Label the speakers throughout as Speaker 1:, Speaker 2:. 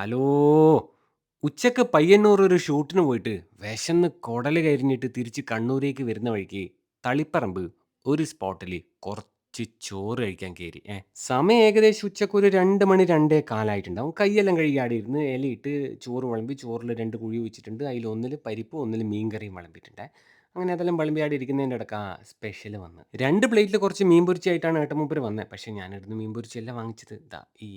Speaker 1: Hello ഉച്ചയ്ക്ക് പയ്യന്നൂർ ഒരു ഷൂട്ടിന് പോയിട്ട് വിശന്ന് കുടൽ കരിഞ്ഞിട്ട് തിരിച്ച് കണ്ണൂരേക്ക് വരുന്ന വഴിക്ക് തളിപ്പറമ്പ് ഒരു സ്പോട്ടിൽ കുറച്ച് ചോറ് കഴിക്കാൻ കയറി. ഏ സമയം ഏകദേശം ഉച്ചയ്ക്ക് ഒരു രണ്ട് മണി രണ്ടേ കാലായിട്ടുണ്ടാവും കൈയെല്ലാം കഴുകി ആടെ ഇരുന്ന് ഇലയിട്ട് ചോറ് വിളമ്പി ചോറിൽ രണ്ട് കുഴി വെച്ചിട്ടുണ്ട്. അതിൽ ഒന്നിൽ പരിപ്പ് ഒന്നിൽ മീൻകറിയും വിളമ്പിയിട്ടുണ്ട്. അങ്ങനെ അതെല്ലാം വിളമ്പിയാടി ഇരിക്കുന്നതിന്റെ ഇടയ്ക്ക് ആ സ്പെഷ്യൽ വന്ന്. രണ്ട് പ്ലേറ്റിൽ കുറച്ച് മീൻ പൊരിച്ചായിട്ടാണ് ഏട്ടമൂപ്പര് വന്നത് പക്ഷേ ഞാനിടുന്ന് മീൻ പൊരിച്ചല്ല വാങ്ങിച്ചത് ഇതാ ഈ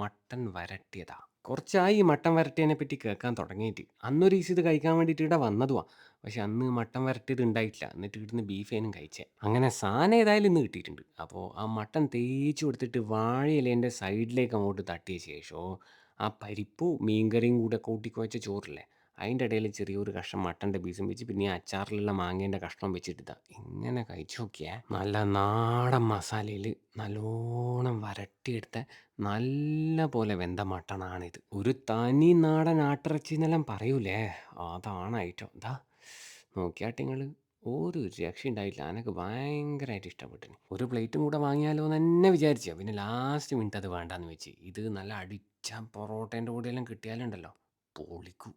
Speaker 1: മട്ടൻ വരട്ടിയതാ. കുറച്ചായി ഈ മട്ടൻ വരട്ടിയതിനെ പറ്റി കേൾക്കാൻ തുടങ്ങിയിട്ട്. അന്നൊരു ഈസ് ഇത് കഴിക്കാൻ വേണ്ടിയിട്ട് ഇവിടെ വന്നതുവാ. പക്ഷെ അന്ന് മട്ടൻ വരട്ടിയത് ഉണ്ടായിട്ടില്ല. എന്നിട്ട് ഇവിടുന്ന് ബീഫേനും കഴിച്ചേ. അങ്ങനെ സാധനം ഏതായാലും ഇന്ന് കിട്ടിയിട്ടുണ്ട്. അപ്പോൾ ആ മട്ടൻ തേച്ച് കൊടുത്തിട്ട് വാഴയിലേന്റെ സൈഡിലേക്ക് അങ്ങോട്ട് തട്ടിയ ശേഷം ആ പരിപ്പും മീൻകറിയും കൂടെ കൂട്ടിക്കുഴച്ച ചോറില്ലേ അതിന്റെ ഇടയിൽ ചെറിയൊരു കഷ്ണം മട്ടന്റെ പീസും വെച്ച് പിന്നെ ഈ അച്ചാറിലുള്ള മാങ്ങേന്റെ കഷ്ണം വെച്ചിട്ടാ ഇങ്ങനെ കഴിച്ചു നോക്കിയേ നല്ല നാടൻ മസാലയിൽ നല്ലോണം വരട്ടിയെടുത്ത നല്ല പോലെ വെന്ത മട്ടണാണിത് ഒരു തനി നാടൻ ആട്ടിറച്ചി എന്നെല്ലാം പറയൂലേ? അതാണ് ഐറ്റം. ഇതാ നോക്കിയാട്ടെ നിങ്ങൾ ഒരു രക്ഷ ഉണ്ടായിട്ടില്ല. എനിക്ക് ഭയങ്കരമായിട്ട് ഇഷ്ടപ്പെട്ടു. ഒരു പ്ലേറ്റും കൂടെ വാങ്ങിയാലോ എന്ന് തന്നെ വിചാരിച്ചു. പിന്നെ ലാസ്റ്റ് മിനിറ്റ് അത് വേണ്ടാന്ന് വെച്ച്. ഇത് നല്ല അടിച്ച പൊറോട്ടേന്റെ കൂടെയെല്ലാം കിട്ടിയാലുണ്ടല്ലോ പൊളിക്കൂ.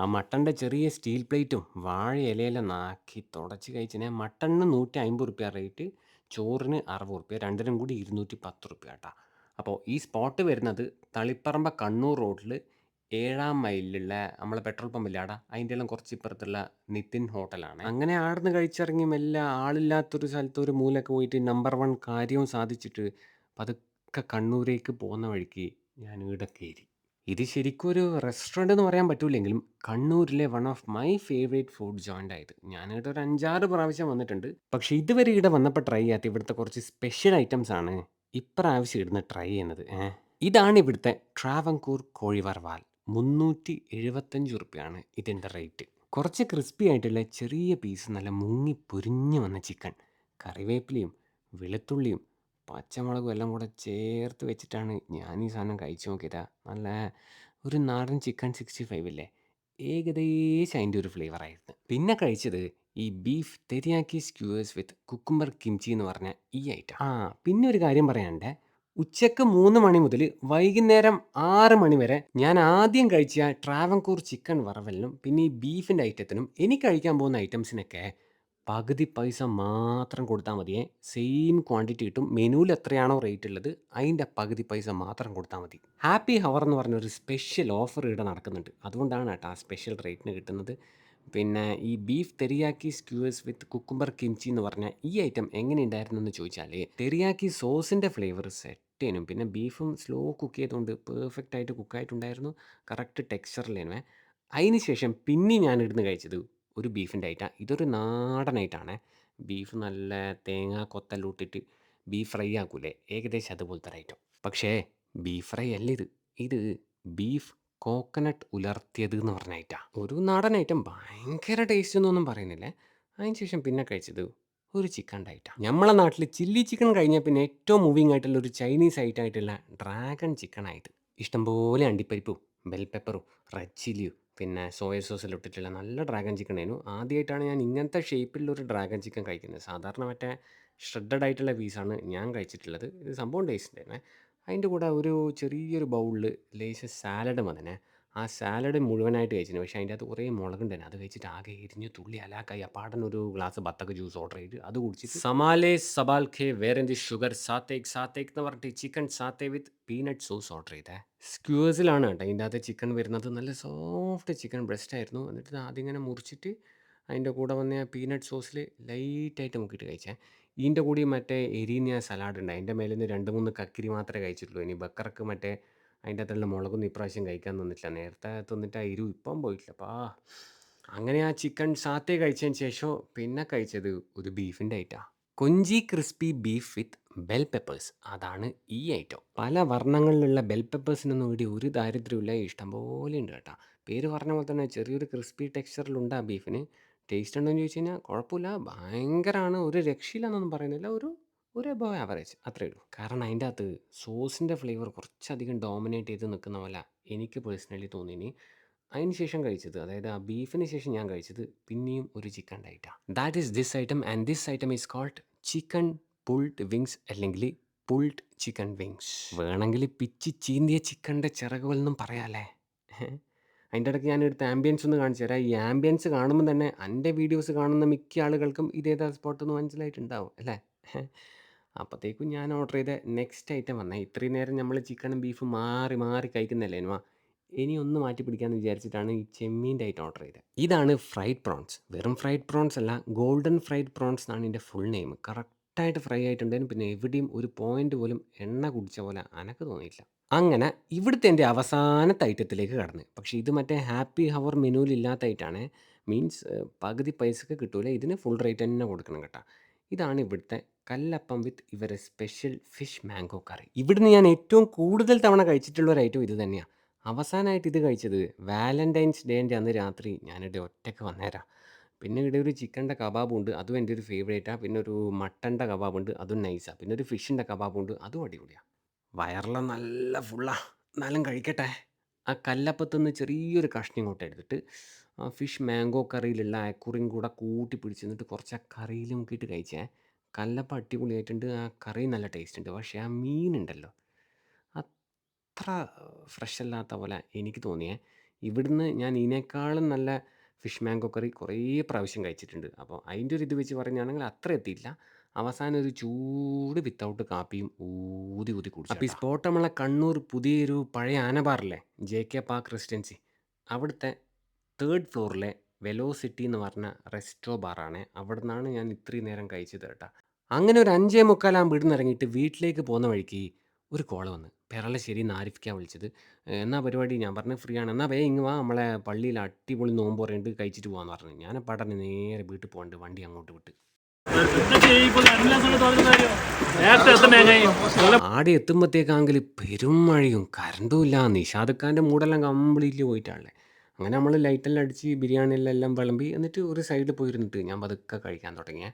Speaker 1: ആ മട്ടന്റെ ചെറിയ സ്റ്റീൽ പ്ലേറ്റും വാഴ ഇലയെല്ലാം നാക്കി തുടച്ച് കഴിച്ചിനെ മട്ടണിന് നൂറ്റി അമ്പത് റുപ്യ റേറ്റ് ചോറിന് അറുപത് റുപ്യ രണ്ടിനും കൂടി ഇരുന്നൂറ്റി പത്ത് റുപ്യ കേട്ടോ. അപ്പോൾ ഈ സ്പോട്ട് വരുന്നത് തളിപ്പറമ്പ കണ്ണൂർ റോഡിൽ ഏഴാം മൈലിലുള്ള നമ്മളെ പെട്രോൾ പമ്പില്ലേ ആടാ? അതിന്റെ എല്ലാം കുറച്ച് ഇപ്പുറത്തുള്ള നിതിൻ ഹോട്ടലാണ്. അങ്ങനെ ആടുന്ന് കഴിച്ചിറങ്ങി മെല്ലെ ആളില്ലാത്തൊരു സ്ഥലത്ത് ഒരു മൂലൊക്കെ പോയിട്ട് നമ്പർ വൺ കാര്യവും സാധിച്ചിട്ട് പതുക്കെ കണ്ണൂരേക്ക് പോകുന്ന വഴിക്ക് ഞാൻ ഇടക്കേരി ഇത് ശരിക്കും ഒരു റെസ്റ്റോറന്റ് എന്ന് പറയാൻ പറ്റൂലെങ്കിലും കണ്ണൂരിലെ one of my favourite food joint ആയത്. ഞാനിവിടെ ഒരു അഞ്ചാറ് പ്രാവശ്യം വന്നിട്ടുണ്ട്. പക്ഷെ ഇതുവരെ ഇവിടെ വന്നപ്പോൾ ട്രൈ ചെയ്യാത്ത ഇവിടുത്തെ കുറച്ച് സ്പെഷ്യൽ ഐറ്റംസ് ആണ് ഇപ്രാവശ്യം ഇവിടുന്ന് ട്രൈ ചെയ്യുന്നത്. ഇതാണ് ഇവിടുത്തെ ട്രാവൻകൂർ കോഴിവർവാൽ മുന്നൂറ്റി എഴുപത്തഞ്ച് റുപ്യാണ് ഇതിന്റെ റേറ്റ് കുറച്ച് ക്രിസ്പി ആയിട്ടുള്ള ചെറിയ പീസ് നല്ല മുങ്ങി പൊരിഞ്ഞു വന്ന ചിക്കൻ കറിവേപ്പിലയും വെളുത്തുള്ളിയും പച്ചമുളകും എല്ലാം കൂടെ ചേർത്ത് വെച്ചിട്ടാണ് ഞാൻ ഈ സാധനം കഴിച്ചു നോക്കിയതാ. നല്ല ഒരു നാടൻ ചിക്കൻ സിക്സ്റ്റി ഫൈവ് ഇല്ലേ? ഏകദേശം അതിന്റെ ഒരു ഫ്ലേവറായിരുന്നു പിന്നെ കഴിച്ചത് ഈ beef teriyaki skewers with cucumber kimchi എന്ന് പറഞ്ഞ ഈ ഐറ്റം ആ പിന്നെ ഒരു കാര്യം പറയാനുണ്ട്. ഉച്ചയ്ക്ക് മൂന്ന് മണി മുതൽ വൈകുന്നേരം ആറ് മണി വരെ ഞാൻ ആദ്യം കഴിച്ച ട്രാവൻകൂർ ചിക്കൻ വറവലിനും പിന്നെ ഈ ബീഫിന്റെ ഐറ്റത്തിനും എനിക്ക് കഴിക്കാൻ പോകുന്ന ഐറ്റംസിനൊക്കെ പകുതി പൈസ മാത്രം കൊടുത്താൽ മതിയേ സെയിം ക്വാണ്ടിറ്റി കിട്ടും. മെനുവിൽ എത്രയാണോ റേറ്റ് ഉള്ളത് അതിന്റെ പകുതി പൈസ മാത്രം കൊടുത്താൽ മതി. ഹാപ്പി ഹവർ എന്ന് പറഞ്ഞ ഒരു സ്പെഷ്യൽ ഓഫർ ഇവിടെ നടക്കുന്നുണ്ട്. അതുകൊണ്ടാണ് കേട്ടോ ആ സ്പെഷ്യൽ റേറ്റിന് കിട്ടുന്നത്. പിന്നെ ഈ beef teriyaki skewers with cucumber kimchi എന്ന് പറഞ്ഞ ഈ ഐറ്റം എങ്ങനെ ഉണ്ടായിരുന്നു എന്ന് ചോദിച്ചാൽ തെരിയാക്കി സോസിന്റെ ഫ്ലേവർ സെറ്റേനും പിന്നെ ബീഫും സ്ലോ കുക്ക് ചെയ്തുകൊണ്ട് പെർഫെക്റ്റ് ആയിട്ട് കുക്കായിട്ടുണ്ടായിരുന്നു കറക്റ്റ് ടെക്സ്ചറിലേനുവേ അതിന് ശേഷം പിന്നെ ഞാൻ ഇടുന്ന് കഴിച്ചത് ഒരു ബീഫിന്റെ ഐറ്റം. ഇതൊരു നാടൻ ഐറ്റാണ്. ബീഫ് നല്ല തേങ്ങ കൊത്തെല്ലാം ഇട്ടിട്ട് ബീഫ് ഫ്രൈ ആക്കൂലേ? ഏകദേശം അതുപോലത്തെ ഐറ്റം. പക്ഷേ ബീഫ് ഫ്രൈ അല്ല ഇത്. ഇത് ബീഫ് കോക്കനട്ട് ഉലർത്തിയത് എന്ന് പറഞ്ഞ ഐറ്റാ. ഒരു നാടൻ ഐറ്റം. ഭയങ്കര ടേസ്റ്റ് എന്നൊന്നും പറയുന്നില്ല. അതിന് ശേഷം പിന്നെ കഴിച്ചത് ഒരു ചിക്കൻ ഐറ്റാ. നമ്മളെ നാട്ടിൽ ചില്ലി ചിക്കൻ കഴിഞ്ഞാൽ പിന്നെ ഏറ്റവും മൂവിങ് ആയിട്ടുള്ള ഒരു ചൈനീസ് ഐറ്റം ആയിട്ടുള്ള ഡ്രാഗൺ ചിക്കൻ ആയിട്ട് ഇഷ്ടംപോലെ അണ്ടിപ്പരിപ്പും ബെൽ പെപ്പറും റെഡ് ചില്ലിയും പിന്നെ സോയ സോസിൽ ഇട്ടിട്ടുള്ള നല്ല ഡ്രാഗൺ ചിക്കൻ ആയിരുന്നു. ആദ്യമായിട്ടാണ് ഞാൻ ഇങ്ങനത്തെ ഷേപ്പിലുള്ള ഒരു ഡ്രാഗൺ ചിക്കൻ കഴിക്കുന്നത്. സാധാരണ മറ്റേ ഷ്രെഡഡ് ആയിട്ടുള്ള പീസാണ് ഞാൻ കഴിച്ചിട്ടുള്ളത്. ഇത് സംഭവം ടേസ്റ്റ് ഉണ്ടായിരുന്നേ അതിന്റെ കൂടെ ഒരു ചെറിയൊരു ബൗളിൽ ലേശം സാലഡ് വന്നേ ആ സാലഡ് മുഴുവനായിട്ട് കഴിച്ചിന്. പക്ഷേ അതിന്റെ അകത്ത് കുറേ മുളകുണ്ടായിരുന്നു അത് കഴിച്ചിട്ട് ആകെ എരിഞ്ഞ് തുള്ളി അപ്പാടൻ ഒരു ഗ്ലാസ് ബത്തക്ക ജ്യൂസ് ഓർഡർ ചെയ്ത് അത് കുടിച്ചിട്ട് സമാലെ സബാൽ വേറെ എന്ത് ഷുഗർ സാത്തേക്ക് സാത്തേക്ക് എന്ന് പറഞ്ഞിട്ട് chicken satay with peanut sauce order ചെയ്തേ. സ്ക്യൂസിലാണ് കേട്ടോ. അതിന്റെ അകത്ത് ചിക്കൻ വരുന്നത്. നല്ല സോഫ്റ്റ് ചിക്കൻ ബ്രസ്റ്റ് ആയിരുന്നു. എന്നിട്ട് ആദ്യം ഇങ്ങനെ മുറിച്ചിട്ട് അതിന്റെ കൂടെ വന്ന പീനട്ട് സോസിൽ ലൈറ്റായിട്ട് മുക്കിയിട്ട് കഴിച്ചേ. ഇതിന്റെ കൂടി മറ്റേ എരിഞ്ഞ സലാഡ് ഉണ്ട് അതിന്റെ മേലെ നിന്ന് രണ്ട് മൂന്ന് കക്കിരി മാത്രമേ കഴിച്ചിട്ടുള്ളൂ. ഇനി ബക്കറക്ക് മറ്റേ അതിന്റെ അകത്തുള്ള മുളകൊന്നും ഇപ്രാവശ്യം കഴിക്കാൻ തന്നിട്ടില്ല. നേരത്തെ തിന്നിട്ട് ആ എരിവ് ഇപ്പം പോയിട്ടില്ല. അപ്പാ അങ്ങനെ ആ ചിക്കൻ സാത്തേ കഴിച്ചതിന് ശേഷം പിന്നെ കഴിച്ചത് ഒരു ബീഫിന്റെ ഐറ്റമാണ് കൊഞ്ചി crispy beef with bell peppers. അതാണ് ഈ ഐറ്റം. പല വർണങ്ങളിലുള്ള ബെൽ പെപ്പേഴ്സിനൊന്നും കൂടി ഒരു ദാരിദ്ര്യമില്ല ഇഷ്ടംപോലെ ഉണ്ട് കേട്ടോ. പേര് പറഞ്ഞ പോലെ തന്നെ ചെറിയൊരു ക്രിസ്പി ടെക്സ്ചറിലുണ്ട് ആ ബീഫിന്. ടേസ്റ്റ് ഉണ്ടോ എന്ന് ചോദിച്ചു കഴിഞ്ഞാൽ കുഴപ്പമില്ല. ഭയങ്കരമാണ് ഒരു രക്ഷയില്ലെന്നൊന്നും പറയുന്നില്ല. ഒരു ഒരു അബവ് ആവറേജ് അത്രേ ഉള്ളൂ. കാരണം അതിന്റെ അകത്ത് സോസിന്റെ ഫ്ലേവർ കുറച്ചധികം ഡോമിനേറ്റ് ചെയ്ത് നിൽക്കുന്ന പോലെ എനിക്ക് പേഴ്സണലി തോന്നിനി അതിന് ശേഷം കഴിച്ചത് അതായത് ആ ബീഫിന് ശേഷം ഞാൻ കഴിച്ചത് പിന്നെയും ഒരു chicken ഡയറ്റാണ് that is this item and this item is called chicken pulled wings അല്ലെങ്കിൽ പുൾഡ് ചിക്കൻ വിങ്സ് വേണമെങ്കിൽ പിച്ചി ചീന്തിയ ചിക്കന്റെ ചിറകുകളെന്നും പറയാല്ലേ അതിന്റെ ഇടയ്ക്ക് ഞാൻ ആംബിയൻസ് ഒന്ന് കാണിച്ചു തരാം. ഈ ആംബിയൻസ് കാണുമ്പോൾ തന്നെ എന്റെ വീഡിയോസ് കാണുന്ന മിക്ക ആളുകൾക്കും ഇതേതാ സ്പോട്ട് മനസ്സിലായിട്ടുണ്ടാവും അല്ലേ? അപ്പോഴത്തേക്കും ഞാൻ ഓർഡർ ചെയ്ത. നെക്സ്റ്റ് ഐറ്റം വന്നേ. ഇത്രയും നേരം നമ്മൾ ചിക്കനും ബീഫും മാറി മാറി കഴിക്കുന്നല്ലേ എന്നുവാ ഇനി ഒന്ന് മാറ്റി പിടിക്കാമെന്ന് വിചാരിച്ചിട്ടാണ് ഈ ചെമ്മീന്റെ ഐറ്റം ഓർഡർ ചെയ്തത് ഇതാണ് ഫ്രൈഡ് പ്രോൺസ് വെറും ഫ്രൈഡ് പ്രോൺസ് അല്ല ഗോൾഡൻ ഫ്രൈഡ് പ്രോൺസ് എന്നാണ് ഇതിന്റെ ഫുൾ നെയിം കറക്റ്റായിട്ട് ഫ്രൈ ആയിട്ടുണ്ടെങ്കിൽ പിന്നെ എവിടെയും ഒരു പോയിന്റ് പോലും എണ്ണ കുടിച്ച പോലെ അനക്ക് തോന്നിയില്ല അങ്ങനെ ഇവിടുത്തെ എന്റെ അവസാനത്തെ ഐറ്റത്തിലേക്ക് കടന്ന്. പക്ഷേ ഇത് മറ്റേ ഹാപ്പി ഹവർ മെനുവിലില്ലാത്ത ഐറ്റാണ് മീൻസ് പകുതി പൈസക്ക് കിട്ടൂല. ഇതിന് ഫുൾ റേറ്റ് തന്നെ കൊടുക്കണം കേട്ടോ. ഇതാണ് ഇവിടുത്തെ കല്ലപ്പം വിത്ത് ഇവരെ സ്പെഷ്യൽ ഫിഷ് മാംഗോ കറി ഇവിടുന്ന് ഞാൻ ഏറ്റവും കൂടുതൽ തവണ കഴിച്ചിട്ടുള്ള ഒരു ഐറ്റം ഇത് തന്നെയാണ് അവസാനമായിട്ട് ഇത് കഴിച്ചത് വാലന്റൈൻസ് ഡേന്റെ അന്ന് രാത്രി ഞാനിവിടെ ഒറ്റയ്ക്ക് വന്നേരാം. പിന്നെ ഇവിടെ ഒരു ചിക്കന്റെ കബാബുണ്ട് അതും എന്റെ ഒരു ഫേവറേറ്റാണ് പിന്നെ ഒരു മട്ടന്റെ കബാബുണ്ട് അതും നൈസാണ് പിന്നെ ഒരു ഫിഷിന്റെ കബാബുണ്ട് അതും അടിപൊളിയാണ് വയറിലെ നല്ല ഫുള്ളാണ് എന്നാലും കഴിക്കട്ടെ. ആ കല്ലപ്പത്തുനിന്ന് ചെറിയൊരു കഷ്ണം ഇങ്ങോട്ട് എടുത്തിട്ട് ആ ഫിഷ് മാംഗോ കറിയിലുള്ള അയക്കുറിയും കൂടെ കൂട്ടി പിടിച്ച് എന്നിട്ട് കുറച്ച് ആ കറിയിൽ മുക്കിയിട്ട് കഴിച്ചേ. കല്ലപ്പം അടിപൊളിയായിട്ടുണ്ട്. ആ കറി നല്ല ടേസ്റ്റ് ഉണ്ട്. പക്ഷേ ആ മീനുണ്ടല്ലോ അത്ര ഫ്രഷ് അല്ലാത്ത പോലെ എനിക്ക് തോന്നിയേ. ഇവിടുന്ന് ഞാൻ ഇതിനേക്കാളും നല്ല ഫിഷ് മാംഗോ കറി കുറേ പ്രാവശ്യം കഴിച്ചിട്ടുണ്ട്. അപ്പോൾ അതിന്റെ ഒരു ഇത് വെച്ച് പറയുകയാണെങ്കിൽ അത്ര എത്തിയില്ല അവസാനം ഒരു ചൂട് വിത്തൗട്ട് കാപ്പിയും ഊതി ഊതി കുടിച്ചു അപ്പോൾ ഈ സ്പോട്ട് നമ്മളെ കണ്ണൂർ പുതിയൊരു പഴയ ആനബാറില്ലേ ജെ കെ പാർക്ക് റെസിഡൻസി അവിടുത്തെ തേർഡ് ഫ്ലോറിലെ വെലോസിറ്റി എന്ന് പറഞ്ഞ റെസ്റ്റോ ബാറാണ് അവിടെ നിന്നാണ് ഞാൻ ഇത്രയും നേരം കഴിച്ചത് കേട്ടോ. അങ്ങനെ ഒരു അഞ്ചേ മുക്കാലാകുമ്പോൾ ഇവിടുന്ന് ഇറങ്ങിയിട്ട് വീട്ടിലേക്ക് പോകുന്ന വഴിക്ക് ഒരു കോൾ വന്ന്. പെരളശ്ശേരി നാരിഫിക്കാൻ വിളിച്ചത്. എന്നാ പരിപാടി? ഞാൻ പറഞ്ഞു ഫ്രീ ആണ്. എന്നാ വേ ഇങ്ങ് വാ. നമ്മളെ പള്ളിയിൽ അടിപൊളി നോമ്പ് പറയുന്നുണ്ട് കഴിച്ചിട്ട് പോകാമെന്ന് പറഞ്ഞു. ഞാൻ പടന്ന് നേരെ വീട്ടിൽ പോകണ്ട്. വണ്ടി അങ്ങോട്ട് വിട്ട്. ആടെ എത്തുമ്പോഴത്തേക്കാണെങ്കിൽ പെരും മഴയും കറണ്ടും ഇല്ല. നിഷാദക്കാന്റെ മൂടെല്ലാം കംപ്ലീറ്റ്ലി പോയിട്ടാണല്ലേ അങ്ങനെ നമ്മൾ ലൈറ്റെല്ലാം അടിച്ച് ബിരിയാണിയെല്ലാം എല്ലാം വിളമ്പി എന്നിട്ട് ഒരു സൈഡിൽ പോയിരുന്നിട്ട് ഞാൻ പതുക്കെ കഴിക്കാൻ തുടങ്ങിയേ.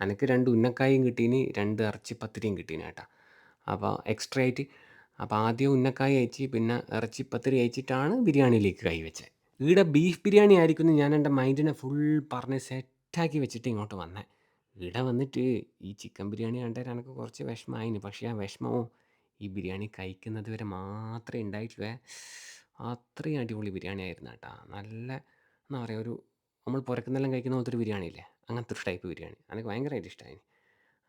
Speaker 1: എനിക്ക് രണ്ട് ഉന്നക്കായും കിട്ടീന് രണ്ട് ഇറച്ചി പത്തിരിയും കിട്ടീന് കേട്ടോ. അപ്പോൾ എക്സ്ട്രാ ആയിട്ട് അപ്പോൾ ആദ്യം ഉന്നക്കായ അയച്ച് പിന്നെ ഇറച്ചി പത്തിരി അയച്ചിട്ടാണ് ബിരിയാണിയിലേക്ക് കൈ വെച്ചത് ഈടെ ബീഫ് ബിരിയാണി ആയിരിക്കുന്നു ഞാൻ എന്റെ മൈൻഡിനെ ഫുൾ പറഞ്ഞ് സെറ്റാക്കി വെച്ചിട്ട് ഇങ്ങോട്ട് വന്നേ. ഇവിടെ വന്നിട്ട് ഈ ചിക്കൻ ബിരിയാണി കണ്ടാൽ എനിക്ക് കുറച്ച് വിഷമമായിന് പക്ഷേ ആ വിഷമവും ഈ ബിരിയാണി കഴിക്കുന്നത് വരെ മാത്രമേ ഉണ്ടായിട്ടുള്ളൂ അത്രയും അടിപൊളി ബിരിയാണി ആയിരുന്നു കേട്ടോ നല്ല എന്താ പറയുക ഒരു നമ്മൾ പുറക്കുന്നെല്ലാം കഴിക്കുന്ന പോലത്തെ ഒരു ബിരിയാണി ഇല്ലേ? അങ്ങനത്തെ ഒരു ടൈപ്പ് ബിരിയാണി. എനിക്ക് ഭയങ്കരമായിട്ട് ഇഷ്ടമായി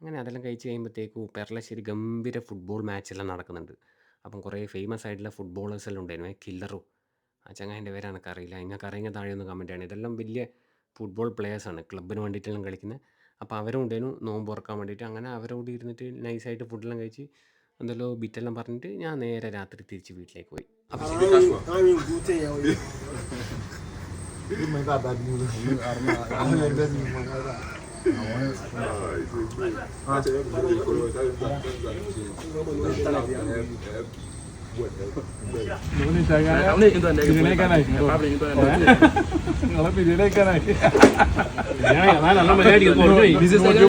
Speaker 1: അങ്ങനെ അതെല്ലാം കഴിച്ച് കഴിയുമ്പോഴത്തേക്കും പെർലശ്ശേരി ഗംഭീര ഫുട്ബോൾ മാച്ചെല്ലാം നടക്കുന്നുണ്ട്. അപ്പം കുറേ ഫേമസ് ആയിട്ടുള്ള ഫുട്ബോളേഴ്സ് എല്ലാം ഉണ്ടായിരുന്നു. കില്ലറു ആ ചങ്ങാന്റെ പേര് എനിക്കറിയില്ല. നിങ്ങൾക്ക് അറിയുന്ന താഴെ ഒന്ന് ചെയ്യണം. ഇതെല്ലാം വലിയ ഫുട്ബോൾ പ്ലെയേഴ്സാണ് ക്ലബിന് വേണ്ടിയിട്ടെല്ലാം കളിക്കുന്നത് അപ്പോൾ അവരും ഉണ്ടായിരുന്നു നോമ്പ് തുറക്കാൻ വേണ്ടിയിട്ട് അങ്ങനെ അവരോട് ഇരുന്നിട്ട് നൈസായിട്ട് ഫുഡെല്ലാം കഴിച്ച് എന്തെല്ലോ ബിറ്റെല്ലാം പറഞ്ഞിട്ട് ഞാൻ നേരെ രാത്രി തിരിച്ച് വീട്ടിലേക്ക് പോയി. അപ്പോൾ
Speaker 2: Nuni saya.
Speaker 3: Kamu nih
Speaker 4: itu anda. Pilih naik kan? Apa pilih itu anda?
Speaker 3: Kalau pilih naik kan? Ya, mana?
Speaker 4: Lama jadi kalau ini. Bisnis saya.